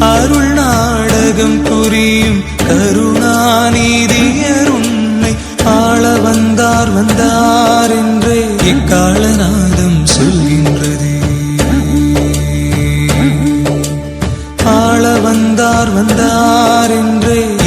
அருள் நாடகம் புரியும் கருணாநிதியர் உன்னை ஆள வந்தார் வந்தார் என்றே இக்காலநாதம் சொல்கின்றது. ஆள வந்தார் வந்தார் என்றே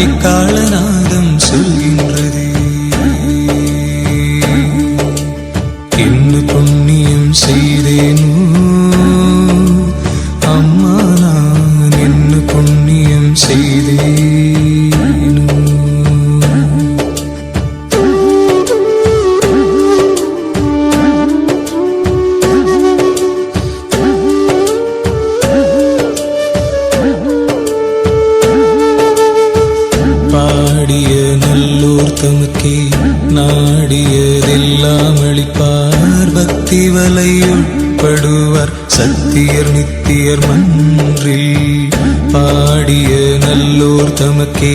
வலையுட்படுவார் சத்தியர் நித்தியர் மன்றில் பாடிய நல்லோர் தமக்கே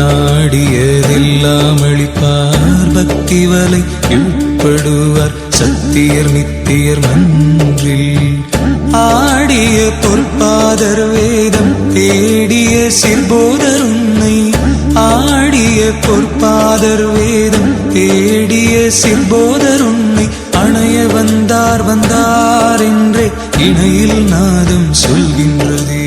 நாடியதெல்லாம் அளிப்பார் பக்தி வலை உட்படுவார். சத்தியர் நித்தியர் மன்றில் ஆடிய பொற்பாதர் வேதம் தேடிய சிற்போதர் உன்னை ஆடிய பொற்பாதர் வேதம் தேடிய சிற்போதர் உன்னை அணைய வந்தார் வந்தார் என்றே இணையில் நாதம் சொல்கின்றது.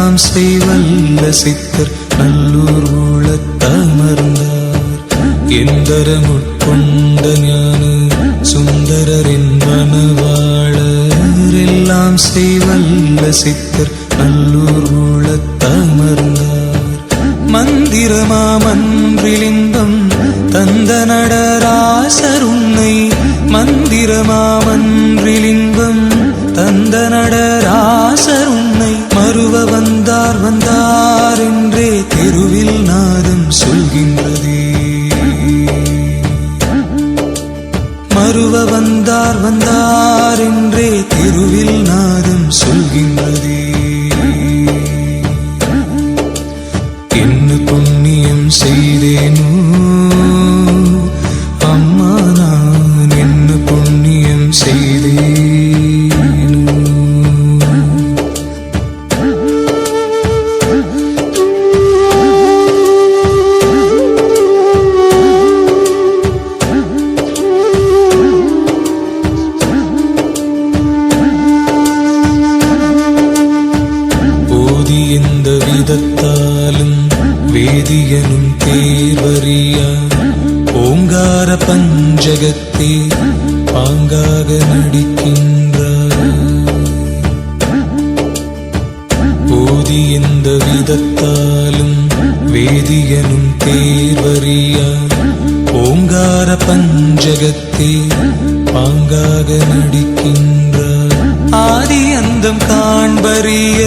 எல்லாம் செய்வல்ல சித்தர் நல்லூர் ஊழத்தமர்ந்தார் எந்தரமுட்கொண்ட ஞான சுந்தரரின் மனவாளர். எல்லாம் செய்வல்ல சித்தர் நல்லூர் ஊழத்தமர்ந்தார் மந்திரமாமன்றிலிங்கம் தந்த நடராசருன்னை மந்திரமாமன் வந்தார் என்றே தெருவில் நாதம் சொல்கின்றதே. என்ன புண்ணியம் செய்தேனோ எந்த விதத்தாலும் வேதியனும் தேர்வறியா? ஓங்கார பஞ்சகத்தே பாங்காக நடிக்கின்றார். போதி எந்த விதத்தாலும் வேதியனும் தேர்வறியா? ஓங்கார பஞ்சகத்தே பாங்காக நடிக்கின்றார். ஆதி அந்தம் காண்பறிய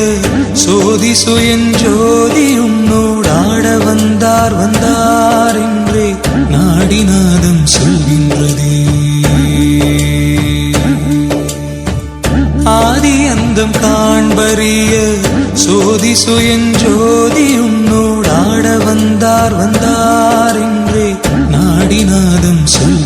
சோதி சுயஞ்சோதி உன்னோடாட வந்தார் வந்தார் என்றே நாடிநாதம் சொல்கின்றதே. ஆதி அந்தம் காண்பறிய சோதி சுயஞ்சோதி உன்னோடாட வந்தார் வந்தார் என்றே நாடிநாதம் சொல்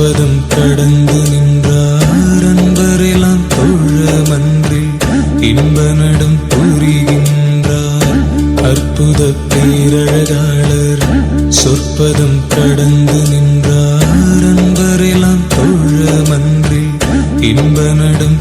பதம் கடந்து நின்றார் அன்பரெல்லாம் தோழமன்றில் இன்ப நடம் புரிகின்றார். அற்புத பேரழகாளர் சொற்பதம் கடந்து நின்றார் அன்பரெல்லாம் தோழமன்றில் இன்ப நடம்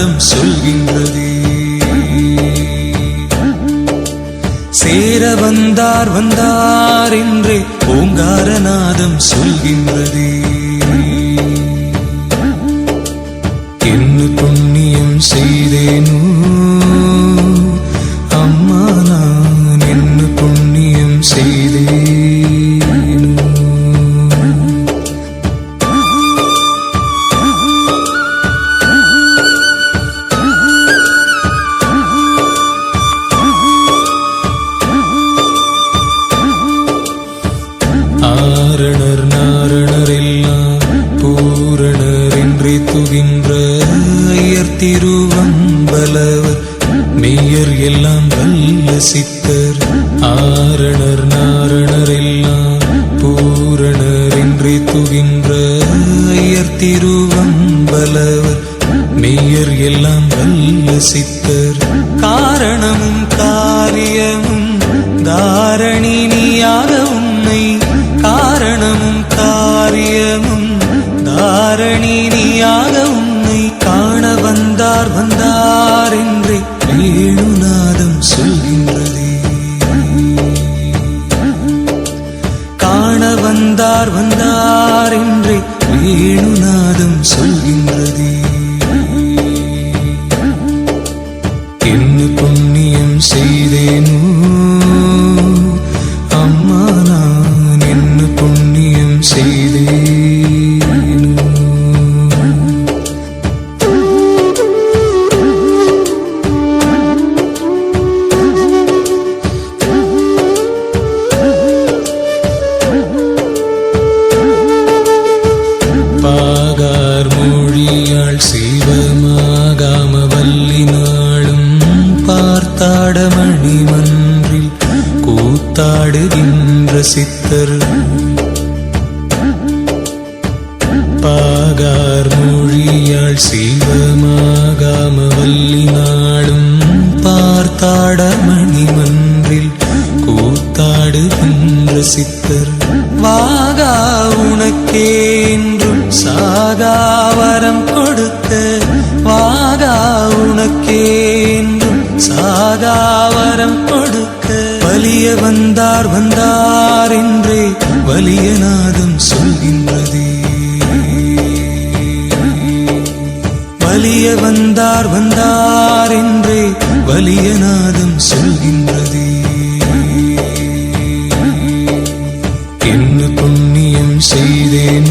வேதம் சொல்கின்றதே. சேர வந்தார் வந்தார் என்று ஓங்காரநாதம் சொல்கின்றதே. திருவம்பலவர் மெய்யர் எல்லாம் வல்ல சித்தர் பாடுகின்ற சித்தர். பாகார் மொழியால் சீவமாகாம வல்லி வல்லினாளும் பார்த்தாட மணிமன்றில் கூத்தாடுகின்ற சித்தர். வாகா உனக்கே என்றும் சாகா வரம் கொடுத்த வாகா உனக்கே என்றும் சாகா வரம் கொடுக்க வலிய வந்தார் வந்தார் என்றே வலியநாதம் சொல்கின்றதே. வலிய வந்தார் வந்தார் என்றே வலியநாதம் சொல்கின்றதே. என்ன புண்ணியம் செய்தேன்